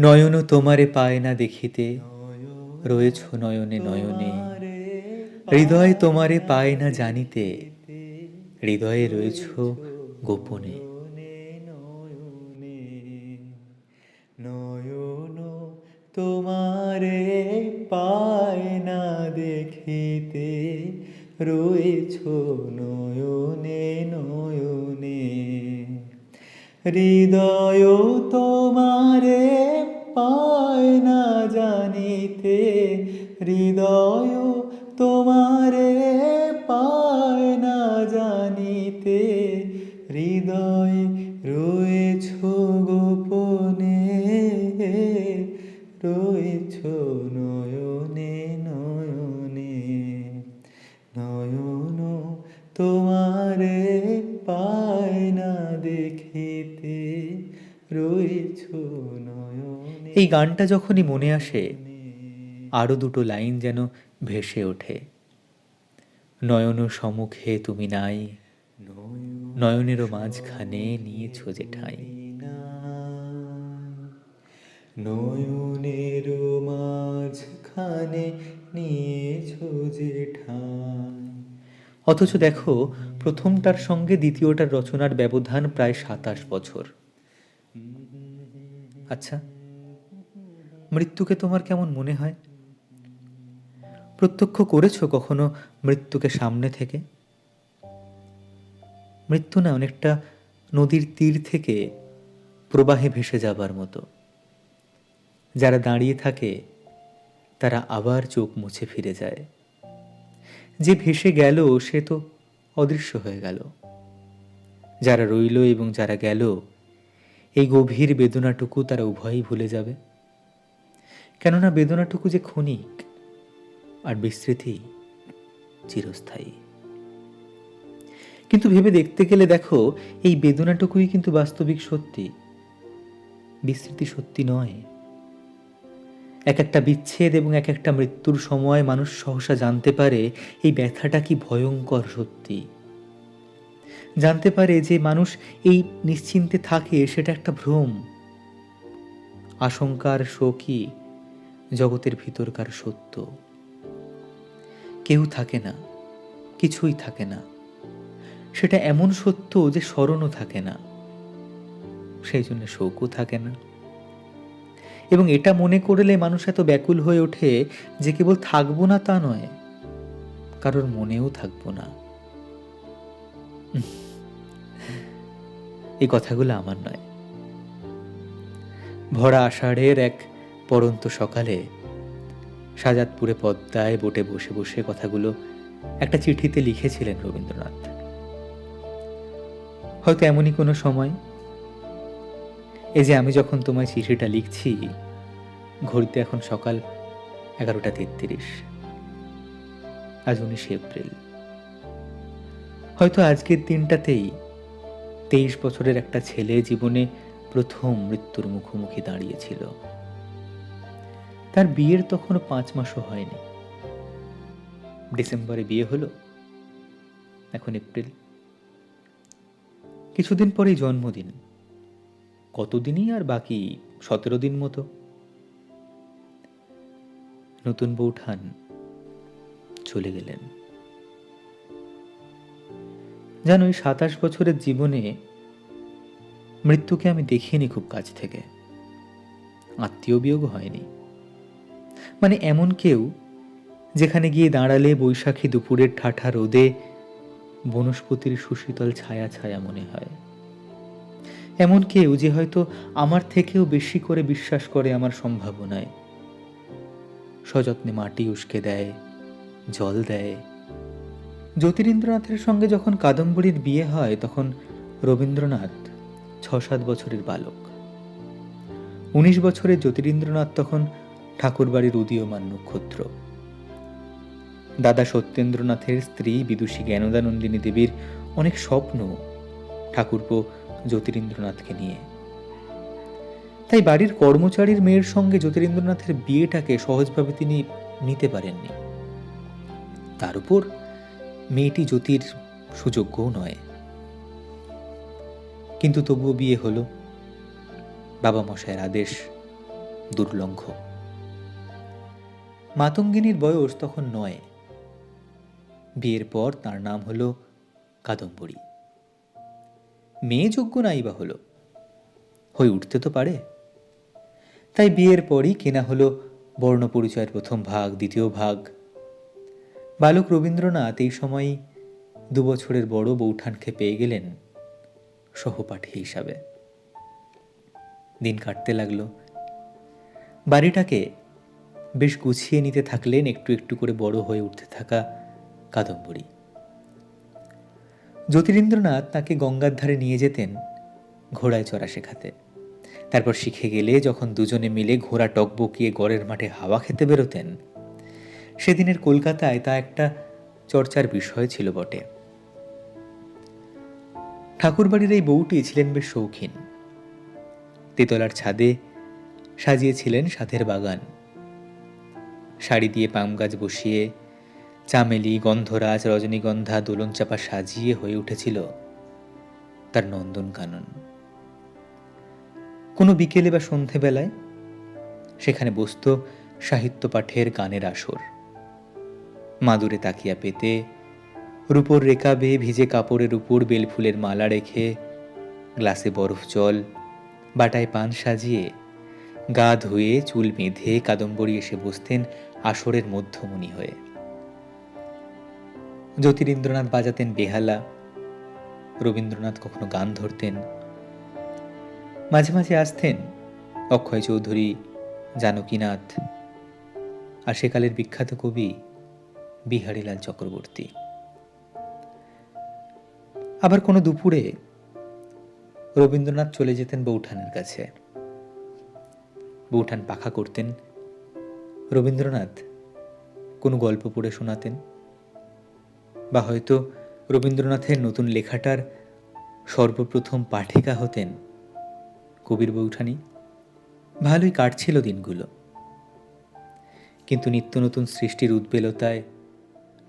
নয়ন তোমারে পায় না দেখিতে। রয়েছ নয়নে নয়নে। হৃদয় তোমারে পায় না জানিতে। হৃদয়ে রয়েছ গোপনে। নয়ন তোমারে পায় না দেখিতে। রয়েছ নয়নে নয়নে। হৃদয় তোমারে পায় না জানিতে হৃদয় এই গানটা যখনই মনে আসে আরও দুটো লাইন যেন ভেসে ওঠে। নয়ন সম্মুখে তুমি নাই নয়নেরও মাঝখানে নিয়েছ যে ঠাই নয়নের মাঝখানে নিয়েছ যে ঠাই অথচ দেখো প্রথমটার সঙ্গে দ্বিতীয়টার রচনার ব্যবধান প্রায় সাতাশ বছর। আচ্ছা মৃত্যুকে তোমার কেমন মনে হয়? প্রত্যক্ষ করেছ কখনো মৃত্যুকে সামনে থেকে? মৃত্যু না অনেকটা নদীর তীর থেকে প্রবাহে ভেসে যাবার মতো। যারা দাঁড়িয়ে থাকে, তারা আবার চোখ মুছে ফিরে যায়। যে ভেসে গেল, সে তো অদৃশ্য হয়ে গেল। যারা রইল এবং যারা গেল, এই গভীর বেদনাটুকু তারা উভয়ই ভুলে যাবে। কেননা বেদনাটুকু যে ক্ষণিক আর বিস্মৃতি চিরস্থায়ী। কিন্তু ভেবে দেখতে গেলে দেখো, এই বেদনাটুকুই কিন্তু বাস্তবিক সত্যি। বিস্মৃতি সত্যি নয়। এক একটা বিচ্ছেদ এবং এক একটা মৃত্যুর সময় মানুষ সহসা জানতে পারে, এই ব্যথাটা কি ভয়ঙ্কর সত্যি। জানতে পারে যে মানুষ এই নিশ্চিন্তে থাকে, সেটা একটা ভ্রম। আশঙ্কার শোকই জগতের ভিতরকার সত্য। কেউ থাকে না, কিছুই থাকে না। সেটা এমন সত্য যে স্মরণও থাকে না। সেই জন্য শোকও থাকে না। এবং এটা মনে করলে মানুষ এত ব্যাকুল হয়ে ওঠে যে কেবল থাকব না তা নয়, কারোর মনেও থাকব না। এই কথাগুলো আমার নয়। ভরা আষাঢ়ের এক পরন্ত সকালে সাজাদপুরে পদ্মায় বোটে বসে বসে কথাগুলো একটা চিঠিতে লিখেছিলেন রবীন্দ্রনাথ। হয়তো এমনই কোনো সময় এই যে আমি যখন তোমায় চিঠিটা লিখছি, ঘড়িতে এখন সকাল এগারোটা তেত্রিশ। আজ উনিশে এপ্রিল। হয়তো আজকের দিনটাতেই তেইশ বছরের একটা ছেলে জীবনে প্রথম মৃত্যুর মুখোমুখি দাঁড়িয়েছিল। তার বিয়ের তখনও পাঁচ মাসও হয়নি। ডিসেম্বরে বিয়ে হলো, এখন এপ্রিল। কিছুদিন পরেই জন্মদিন। কতদিনই আর বাকি সতেরো দিন মতো। নতুন বৌঠান চলে গেলেন। জানো এই সাতাশ বছরের জীবনে মৃত্যুকে আমি দেখিনি খুব কাছ থেকে। আত্মীয় বিয়োগ হয়নি। মানে এমন কেউ যেখানে গিয়ে দাঁড়ালে বৈশাখী দুপুরের ঠাঠা রোদে বনস্পতির সুশীতল ছায়া ছায়া মনে হয়। এমন কেউ যে হয়তো আমার থেকেও বেশি করে বিশ্বাস করে আমার সম্ভাবনায়। সযত্নে মাটি উস্কে দেয়, জল দেয়। জ্যোতিরিন্দ্রনাথের সঙ্গে যখন কাদম্বরীর বিয়ে হয়, তখন রবীন্দ্রনাথ ছ সাত বছরের বালক। উনিশ বছরের জ্যোতিরিন্দ্রনাথ তখন ঠাকুরবাড়ির উদীয়মান নক্ষত্র। দাদা সত্যেন্দ্রনাথের স্ত্রী বিদুষী জ্ঞানদানন্দিনী দেবীর অনেক স্বপ্ন ঠাকুরপো জ্যোতিরিন্দ্রনাথকে নিয়ে। তাই বাড়ির কর্মচারীর মেয়ের সঙ্গে জ্যোতিরিন্দ্রনাথের বিয়েটাকে সহজভাবে তিনি নিতে পারেননি। তার উপর মেয়েটি জ্যোতির সুযোগ্যও নয়। কিন্তু তবুও বিয়ে হলো। বাবা মশায়ের আদেশ দুর্লঙ্ঘ। মাতঙ্গিনীর বয়স তখন নয়। বিয়ের পর তার নাম হল কাদম্বরী। মেয়ে যোগ্য নাই বা হলো? হয়ে উঠতে তো পারে। তাই বিয়ের পরই কেনা হলো বর্ণ পরিচয়ের প্রথম ভাগ, দ্বিতীয় ভাগ। বালক রবীন্দ্রনাথ এই সময়ই দু বছরের বড় বৌঠানকে পেয়ে গেলেন সহপাঠী হিসাবে। দিন কাটতে লাগল। বাড়িটাকে বেশ গুছিয়ে নিতে থাকলেন একটু একটু করে বড় হয়ে উঠতে থাকা কাদম্বরী। জ্যোতিরিন্দ্রনাথ তাকে গঙ্গার ধারে নিয়ে যেতেন ঘোড়ায় চড়া শেখাতে। তারপর শিখে গেলে যখন দুজনে মিলে ঘোড়া টকবকিয়ে গড়ের মাঠে হাওয়া খেতে বেরোতেন, সেদিনের কলকাতায় তা একটা চর্চার বিষয় ছিল বটে। ঠাকুরবাড়ির এই বউটি ছিলেন বেশ শৌখিন। তেতলার ছাদে সাজিয়েছিলেন সাথের বাগান। শাড়ি দিয়ে পাম গাছ বসিয়ে, চামেলি, গন্ধরাজ, রজনীগন্ধা দোলন চাপা সাজিয়ে হয়ে উঠেছিল তার নন্দন কানন। কোনো বিকেলে বা সন্ধেবেলায় সেখানে বসত সাহিত্য পাঠের গানের আসর। মাদুরে তাকিয়া পেতে রূপর বেয়ে ভিজে কাপড়ের উপর বেলফুলের মালা রেখে গ্লাসে বরফ জল, বাটায় পান সাজিয়ে গা ধুয়ে চুল বেঁধে কাদম্বরী এসে বসতেন আসরের মধ্যমণি হয়ে। জ্যোতিরিন্দ্রনাথ বাজাতেন বেহালা, রবীন্দ্রনাথ কখনো গান ধরতেন। মাঝে মাঝে আসতেন অক্ষয় চৌধুরী, জানকীনাথ আর সেকালের বিখ্যাত কবি বিহারীলাল চক্রবর্তী। আবার কোনো দুপুরে রবীন্দ্রনাথ চলে যেতেন বৌঠানের কাছে। বৌঠান পাখা করতেন। রবীন্দ্রনাথ কোনো গল্প পড়ে শোনাতেন। বা হয়তো রবীন্দ্রনাথের নতুন লেখাটার সর্বপ্রথম পাঠিকা হতেন কবির বৌঠানি। ভালোই কাটছিল দিনগুলো। কিন্তু নিত্য নতুন সৃষ্টির উদ্বেলতায়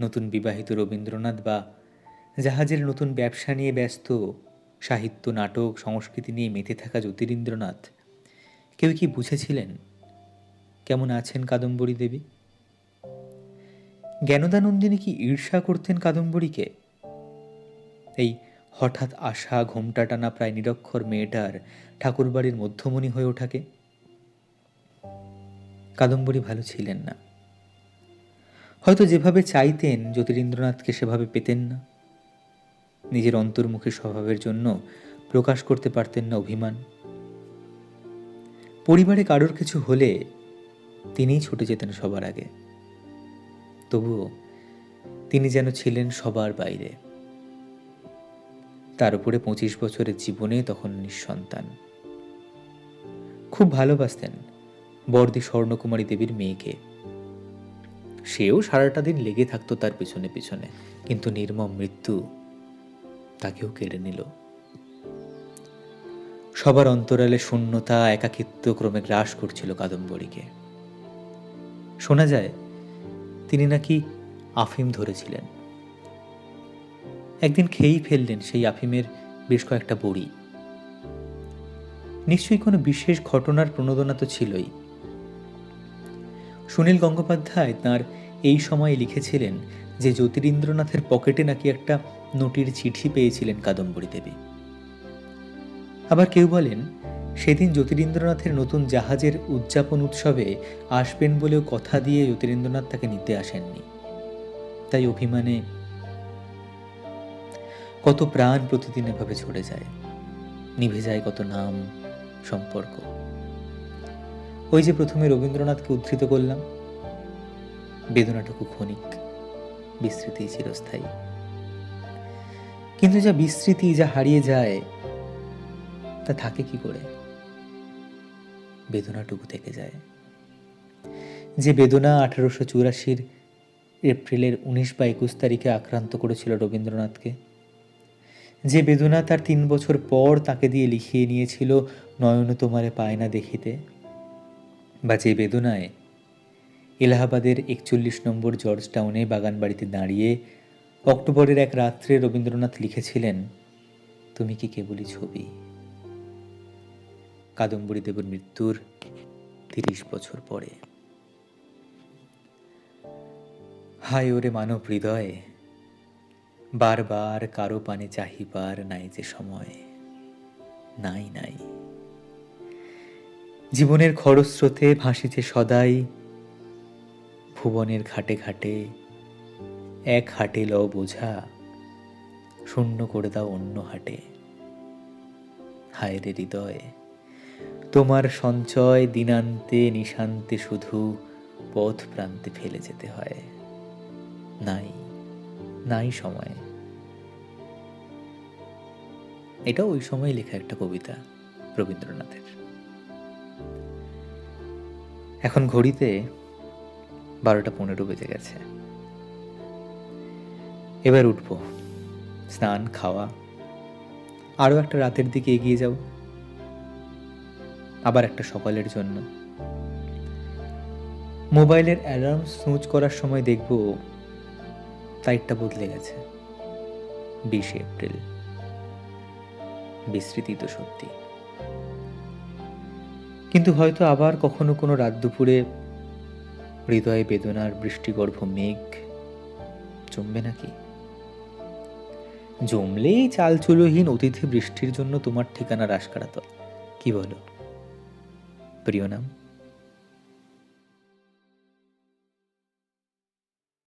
নতুন বিবাহিত রবীন্দ্রনাথ বা জাহাজের নতুন ব্যবসা নিয়ে ব্যস্ত, সাহিত্য, নাটক, সংস্কৃতি নিয়ে মেতে থাকা জ্যোতিরিন্দ্রনাথ কেউ কি বুঝেছিলেন কেমন আছেন কাদম্বরী দেবী? জ্ঞানদানন্দিনী কি ঈর্ষা করতেন কাদম্বরীকে? এই হঠাৎ আশা ঘোমটা টানা প্রায় নিরক্ষর মেয়েটার ঠাকুরবাড়ির মধ্যমণি হয়ে ওঠাকে। কাদম্বরী ভালো ছিলেন না। হয়তো যেভাবে চাইতেন জ্যোতিরিন্দ্রনাথকে সেভাবে পেতেন না। নিজের অন্তর্মুখী স্বভাবের জন্য প্রকাশ করতে পারতেন না অভিমান। পরিবারে কারোর কিছু হলে তিনিই ছুটে যেতেন সবার আগে। তবুও তিনি যেন ছিলেন সবার বাইরে। তার উপরে পঁচিশ বছরের জীবনে তখন নিঃসন্তান। খুব ভালোবাসতেন বর্দি স্বর্ণকুমারী দেবীর মেয়েকে। সেও সারাটা দিন লেগে থাকতো তার পিছনে পিছনে, কিন্তু নির্মম মৃত্যু তাকেও কেড়ে নিল। সবার অন্তরালে শূন্যতা, একাকিত্ব ক্রমে গ্রাস করছিল কাদম্বরীকে। শোনা যায়, তিনি নাকি আফিম ধরেছিলেন। একদিন খেয়েই ফেললেন সেই আফিমের বেশ কয়েকটা বড়ি। নিশ্চয়ই কোনো বিশেষ ঘটনার প্রণোদনা তো ছিলই। সুনীল গঙ্গোপাধ্যায় তার এই সময়ে লিখেছিলেন যে, জ্যোতিরিন্দ্রনাথের পকেটে নাকি একটা নোটির চিঠি পেয়েছিলেন কাদম্বরী দেবী। আবার কেউ বলেন, সেদিন জ্যোতিরিন্দ্রনাথের নতুন জাহাজের উদযাপন উৎসবে আসবেন বলেও কথা দিয়ে জ্যোতিরিন্দ্রনাথ তাকে নিতে আসেননি। তাই অভিমানে কত প্রাণ প্রতিদিন এভাবে ঝরে যায়, নিভে যায় কত নাম, সম্পর্ক। ওই যে প্রথমে রবীন্দ্রনাথকে উদ্ধৃত করলাম, বেদনাটুকু ক্ষণিক বিস্মৃতি চিরস্থায়ী। কিন্তু যা বিস্মৃতি যা হারিয়ে যায় তা থাকে কি করে? বেদনাটুকু থেকে যায়। যে বেদনা আঠারোশো চুরাশির এপ্রিলের উনিশ বা একুশ তারিখে আক্রান্ত করেছিল রবীন্দ্রনাথকে, যে বেদনা তার তিন বছর পর তাকে দিয়ে লিখিয়ে নিয়েছিল, নয়ন তোমারে পায় না দেখিতে। বা যে বেদনায় এলাহাবাদের একচল্লিশ নম্বর জর্জ টাউনে বাগান বাড়িতে দাঁড়িয়ে অক্টোবরের এক রাত্রে রবীন্দ্রনাথ লিখেছিলেন, তুমি কি কেবলই ছবি? কাদম্বরী দেবর মৃত্যুর তিরিশ বছর পরে। হায় ওরে মানব হৃদয়ে, বারবার কারও পানে চাহিবার নাই যে সময়, নাই নাই। জীবনের খরস্রোতে ভাসিছে সদাই, ভুবনের ঘাটে ঘাটে এক হাটে ল বোঝা, শূন্য করে দাও অন্য হাটে। হায় রে হৃদয় তোমার সঞ্চয় দিনান্তে নিশান্তে শুধু পথ প্রান্তে ফেলে যেতে হয়। নাই নাই সময়। এটা ওই সময় লেখা একটা কবিতা, রবীন্দ্রনাথের। এখন ঘড়িতে বারোটা পনেরো বেজে গেছে। এবার উঠব, স্নান, খাওয়া। আরও একটা রাতের দিকে এগিয়ে যাব। আবার একটা সকালের জন্য। মোবাইলের অ্যালার্ম স্নুজ করার সময় দেখব তারিখটা বদলে গেছে। বিশে এপ্রিল। বিস্মৃতি তো সত্যি। কিন্তু হয়তো আবার কখনো কোনো রাত দুপুরে হৃদয়ে বেদনার বৃষ্টিগর্ভ মেঘ জমবে নাকি? জমলেই চালচুলোহীন অতিথি বৃষ্টির জন্য তোমার ঠিকানা রাস কাটাত কি বলো? প্রিয় নাম